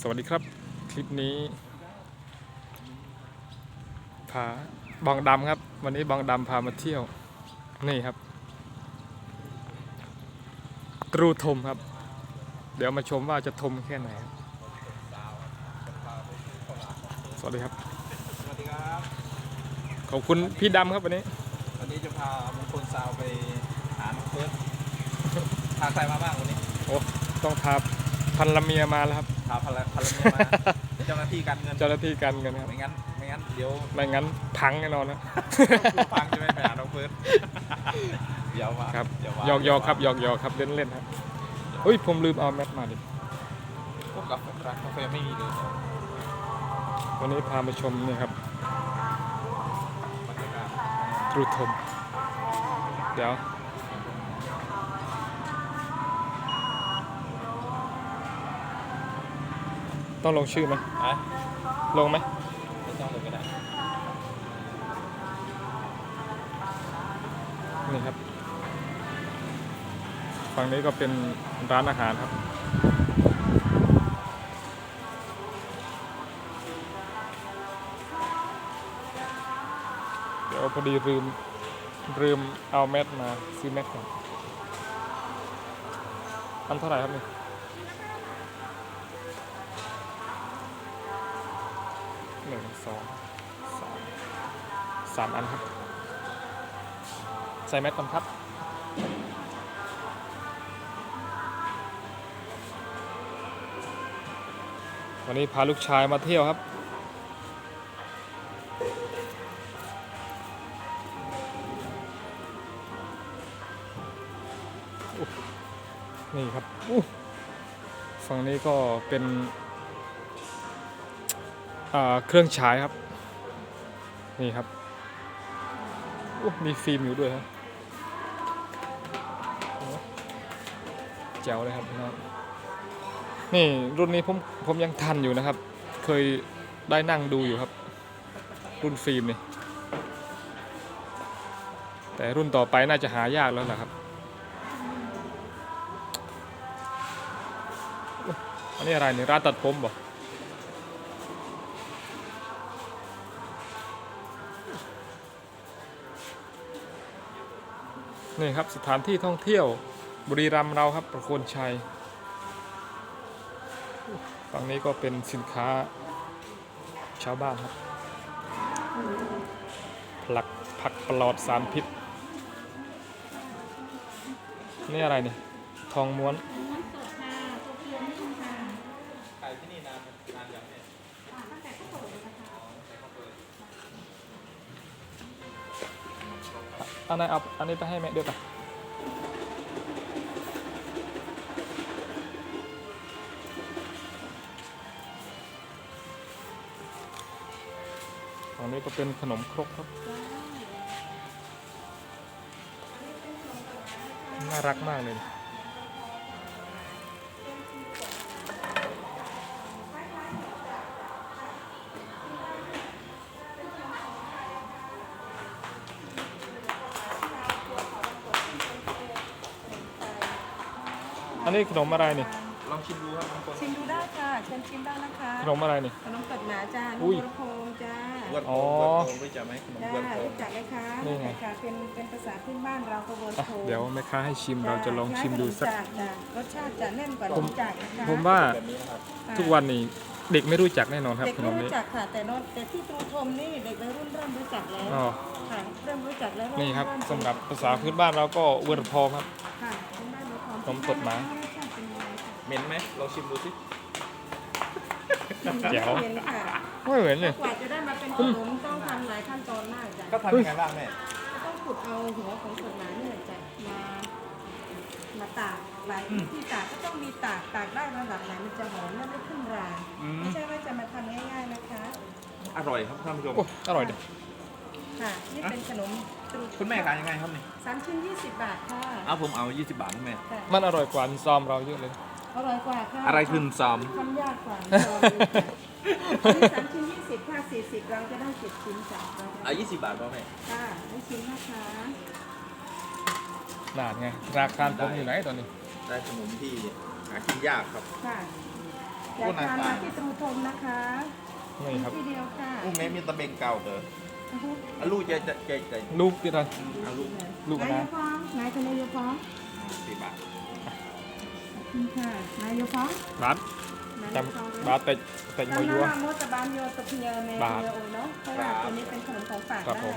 สวัสดีครับ คลิปนี้พาบองดำครับ วันนี้บองดำพามาเที่ยว นี่ครับตรูทมครับ เดี๋ยวมาชมว่าจะทมแค่ไหนครับสวัสดีครับ สวัสดีครับ ขอบคุณพี่ดำครับวันนี้ วันนี้จะพามงคลซาวไปหาน้องเฟิร์สพาใครมาบ้างวันนี้ โอ้ ต้องพา พันละเมียมาแล้วครับ พาพลพลเมียมาเจ้าหน้าที่การเงินเจ้าหน้าที่การเงินครับไม่งั้นไม่งั้นเดี๋ยวไม่งั้นพังแน่นอนนะผู้ฟังจะไม่ไปหาน้องเฟิร์สเดี๋ยวมาครับ เดี๋ยวมาหยอกหยอกครับหยอกหยอกครับเล่นเล่นครับเฮ้ยผมลืมเอาแมทมาดิพวกกาแฟร้านกาแฟไม่มีเลยวันนี้พามาชมนี่ครับบรรยากาศ ตรูทมเดี๋ยว ต้องลงชื่อไหมอะลงไหมไม่ต้องเลยก็ได้นี่ครับ ฝั่งนี้ก็เป็นร้านอาหารครับ เดี๋ยวพอดีลืมลืมเอาแมทมาซื้อแมทก่อนอันเท่าไหร่ครับนี่ องสามสามอันครับ ใส่แมทก่อนครับวันนี้พาลูกชายมาเที่ยวครับ นี่ครับฝั่งนี้ก็เป็น เครื่องฉายครับ นี่ครับมีฟิล์มอยู่ด้วยครับแจ๋วเลยครับน้องนี่รุ่นนี้ผมผมยังทันอยู่นะครับ เคยได้นั่งดูอยู่ครับ รุ่นฟิล์มนี่แต่รุ่นต่อไปน่าจะหายากแล้วล่ะครับ อันนี้อะไรนี่ร้านตัดผมบ่ นี่ครับสถานที่ท่องเที่ยวบุรีรัมย์เราครับประโคนชัยฝั่งนี้ก็เป็นสินค้าชาวบ้านครับผักผักปลอดสารพิษ นี่อะไรเนี่ยทองม้วน อันไหนเอาอันนี้ไปให้แม่ด้วยปะอันนี้ก็เป็นขนมครกครับ น่ารักมากเลย อันนี้ขนมอะไรนี่ ลองชิมดูครับบางคนชิมดูได้ค่ะเชิญชิมได้นะคะขนมอะไรนี่ ขนมกัดหนาจ้าอุ้นุ่ยมโพงจ้าเวิร์ดโฮอ๋อมเวิร์ดโฮมรู้จักไหมขนมจ้าเวิร์ดโฮมรู้จักไหมคะนี่ไง ค่ะเป็นเป็นภาษาพื้นบ้านเราก็เวิร์ดอะโพงเดี๋ยวแม่ค้าให้ชิมเราจะลองชิมดูสัก จ้าจ้ารสชาติจะแน่นกว่าผมรู้จักนะคะผมว่าแบบนี้นะครับค่ะทุกวันนี้เด็กไม่รู้จักแน่นอนครับเด็กขนไม่มรู้นี้จักค่ะแต่โนนแต่ที่ตรูทมนี่เด็กวัยรุ่นเริ่มรู้จักแล้วอ๋อค่ะเริ่มรู้จักแล้วเมนี่ครับเมสำหรับภาษาพื้นบ้านเราก็เวอร์พอครับ ค่ะชิมได้เลยค่ะขนมตดหมารส เหม็นไหมลองชิมดูสิแจ๋วเย็นค่ะไม่เหมือนเลยกว่าจะได้มาเป็นขนมต้องทำหลายขั้นตอนมากจ้ะก็ทำยังไงบ้างแม่ต้องขุดเอาหัวของขนหมาเนี่ยจะมา มาตากหลายที่ตากก็ต้องมีตากตากได้ระดับไหนมันจะหอมและไม่ขึ้นราอืมไม่ใช่ว่าจะมาทำง่ายๆนะคะอร่อยครับท่านผู้ชมโอ้อร่อยดิค่ะนี่เป็นขนมตรุษคุณแม่ขายยังไงครับนี่สามชิ้น20บาทค่ะเอาผมเอา 20 บาทนะแม่ ค่ะมันอร่อยกว่าซอมเราเยอะเลย อร่อยกว่าค่ะอะไรคือซอม ทำยากกว่าลองดูค่ะอันนี้สามชิ้น20ค่ะ40เราจะได้เจ็ดชิ้นจ้ะเราจะเอา20บาทป่ะแม่ค่ะได้ชิ้นนะคะนานไงราคาผมอยู่ไหนตอนนี้ ได้ขนมที่หากินยากครับ ค่ะอยากทานมาที่ตรูทมนะคะนี่ครับ ที่เดียวค่ะอู้เมมีตะเบงเก่าเด้ออะลูกจะจะจะจะลูกที่ไรอะลูก ลูกนายนะโยฟ้องนายทะเลโยฟ้องสี่บาทขอบคุณค่ะนายโยฟ้องบาทนายจโยฟ้องำบาท แต่แต่มจำวยหยัวน้าโมตบานโยตะเพียเมบาทเยโอเนาะเพราะว่าตัวนี้เป็นขนมของฝากครับได้ผม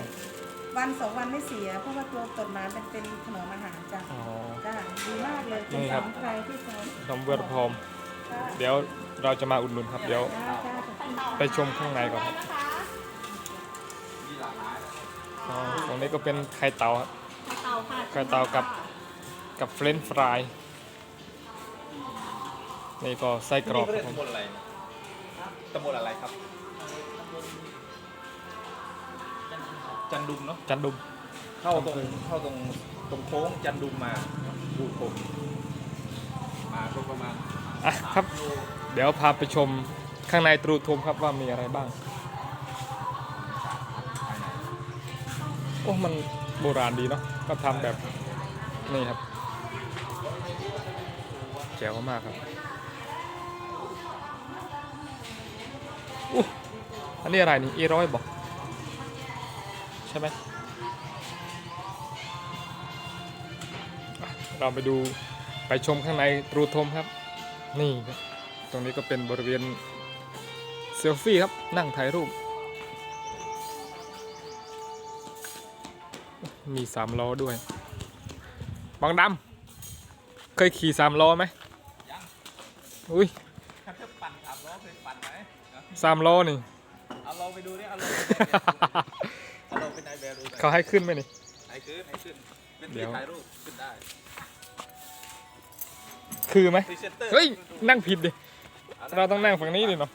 วันสองวันไม่เสีย เพราะว่าตัวตดหมาเป็นเป็นขนมอาหารจ้ะอ๋อจ้ะดีมากเลยเป็นนี่สครัอบงใครที่เขานมเวอร์พรอมจ้ะเดี๋ยวเราจะมาอุดหนุนครับเดี๋ยวจ้ะจ้ะขอบคุณค่ะไปชมข้างในก่อนครับมีหลากหลายอ๋อตรงนี้ก็เป็นไข่เตาครับเตาค่ะไข่เตากับกับเฟรนช์ฟราย นี่ก็ไส้กรอกที่คนี่รับผมเขาเรียกตำบลอะไรตำบลอะไรครับ จันดุมเนาะ จันดุม เข้าตรงเข้าตรงตรงโค้งจันดุมมาดูผมมาก็ประมาณอะครับ เดี๋ยวพาไปชมข้างในตรูทมครับว่ามีอะไรบ้างภายในโอ้มันโบราณดีเนาะ ก็ทำแบบนี่ครับแจ๋วมากครับ อู้อันนี้อะไรนี่อีร้อยบอกใช่ไหมอะเราไปดูไปชมข้างในตรูทมครับ นี่ครับ ตรงนี้ก็เป็นบริเวณเซลฟี่ครับ นั่งถ่ายรูป มีสามล้อด้วยบางดำเคยขี่สามล้อไหมยังอุ้ยถ้าเธอปั่นสามล้อเคยปั่นไหมเอา สามล้อนี่ เอาลองไปดูดิเอาลองเอาลองเป็นนายแบบดูหน่อยเขาให้ขึ้นไหมนี่ไหนขึ้นไหนขึ้น เป็นเดี๋ที่ยว ถ่ายรูปขึ้นได้คือไหมพรีเซนเตอร์เฮ้ยดูนั่งผิดดิเราต้องนั่งฝั่งนี้ดิเนาะ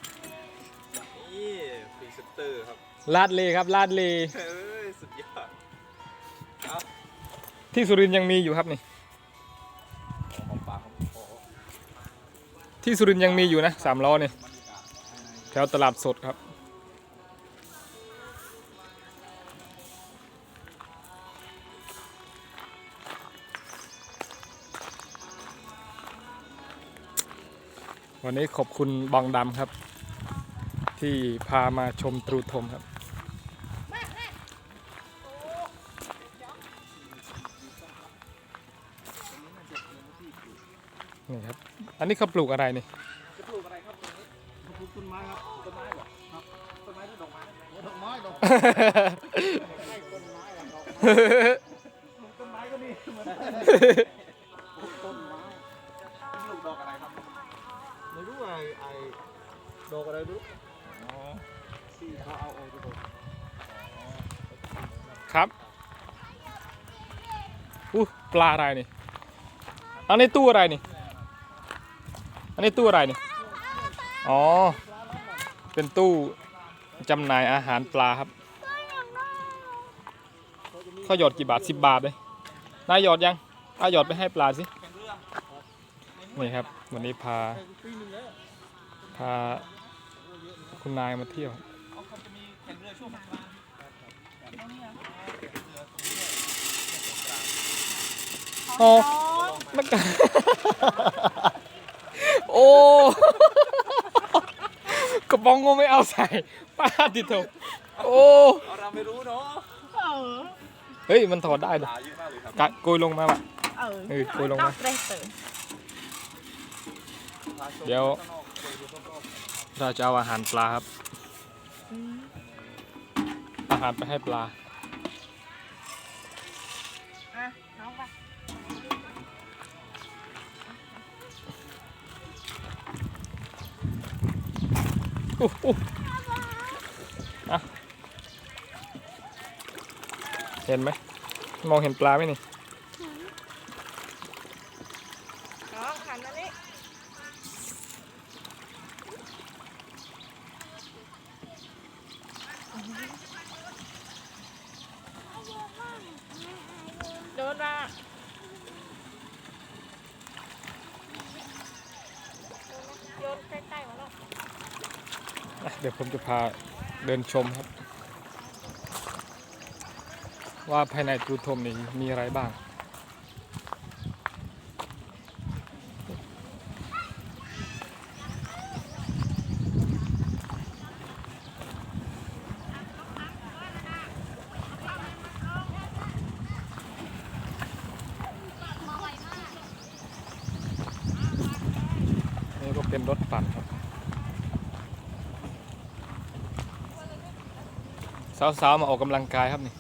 นี่พรีเซนเตอร์ครับ ลาดเลครับลาดเลเฮ้ย สุดยอดเอาที่สุรินทร์ยังมีอยู่ครับนี่หอมปากหอมคอที่สุรินทร์ยังมีอยู่นะสามล้อนี่ ถวตลาดสดครับ วันนี้ขอบคุณบองดำครับ ที่พามาชมตรูทมครับ นี่ครับ อันนี้เขาปลูกอะไรนี่ ต้นไม้ละดอกไม้ต้นไม้ก็ดีเหมือนต้นไม้ลูกดอกอะไรครับไม่รู้ไอ้ไอ้ดอกอะไรไม่รู้อ๋อที่เขาเอาออกจากครับอู้ปลาอะไรนี่อันนี้ตู้อะไรนี่อันนี้ตู้อะไรนี่อ๋อเป็นตู้ จำหน่ายอาหารปลาครับเขาหยอดกี่บาทสิบบาทเลยนายหยอดยังเอาหยอดไปให้ปลาสิเป็นเรื่องนี่ครับ วันนี้พาปีหนึงแล้วพาคุณนายมาเที่ยวเขาเขาจะมีแข่งเรือช่วงสงกรานต์ตรงนี้อะแข่งเรือตรงนี้ช่วงสงกรานต์อ๋อมันก็โอ้ กระป๋องก็ไม่เอาใส่ป้าติดเถอะโอ้เอาเราไม่รู้เนาะเฮ้ยมันถอดได้เหรอหลายเยอะมากเลยครับกะโกยลงมาว่ะเออเออโกยลงมาเรสเตอร์เดี๋ยว เราจะเอาอาหารปลาครับ อาหารไปให้ปลา เห็นไหม มองเห็นปลาไหมนี่น้องหันมานี่โดนมาโยนใกล้ๆมาแล้ว อะเดี๋ยวผมจะพาเดินชมครับ ว่าภายในตูทมนี้มีอะไรบ้าง เป็นรถปั่นครับ สาวๆมาออกกำลังกายครับนี่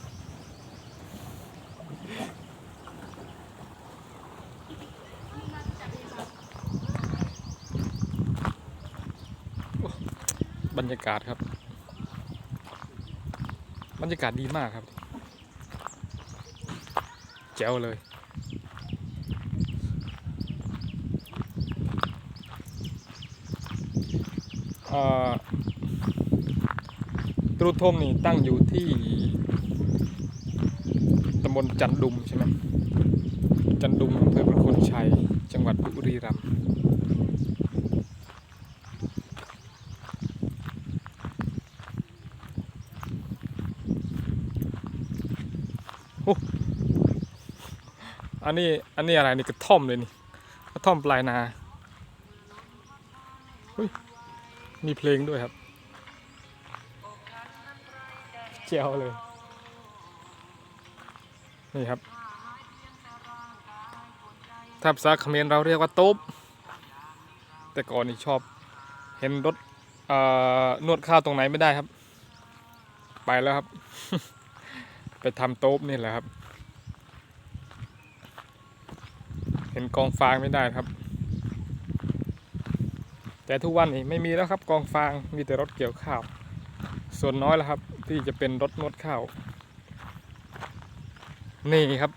บรรยากาศครับ บรรยากาศดีมากครับ แจ๋วเลยเอ่อ รุทมนี่ตั้งอยู่ที่ตำบลจันดุมใช่ไหมจันดุมอำเภอประโคนชัย จังหวัดบุรีรัมย์โอ้อันนี้อันนี้อะไรนี่กระท่อมเลยนี่กระท่อมปลายนา มีเพลงด้วยครับ เจียวเลย นี่ครับถ้าภาษาเขมรเราเรียกว่าต๊บแต่ก่อนนี่ชอบ เห็นรถนวดข้าวตรงไหนไม่ได้ครับ ไปแล้วครับ ไปทำโต๊บนี่แหละครับ เห็นกองฟางไม่ได้ครับ แต่ทุกวันนี้ไม่มีแล้วครับ กองฟางมีแต่รถเกี่ยวข้าว ส่วนน้อยแล้วครับ ที่จะเป็นรถนวดข้าว นี่ครับ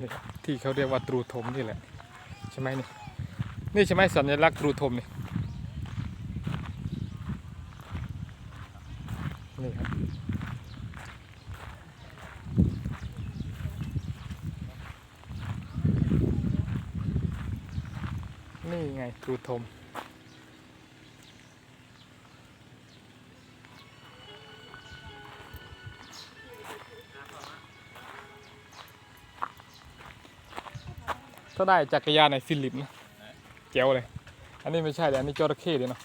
นี่ที่เขาเรียกว่าตรูธมนี่แหละ ใช่ไหมนี่ นี่ใช่ไหมสัญลักษณ์ตรูธมนี่นี่ครับนี่ไงตรูธม ถ้าได้จักรยานในฟิลิปนะเจ๋วเลย อันนี้ไม่ใช่เลยอันนี้จระเข้เลยเนาะ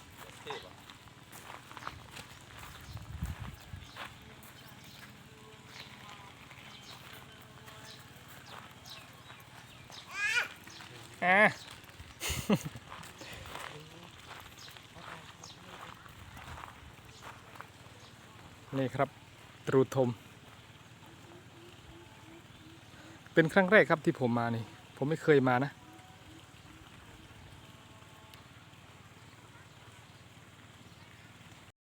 อะนี่ครับ ตรูธมเป็นครั้งแรกครับที่ผมมานี่ ผมไม่เคยมานะ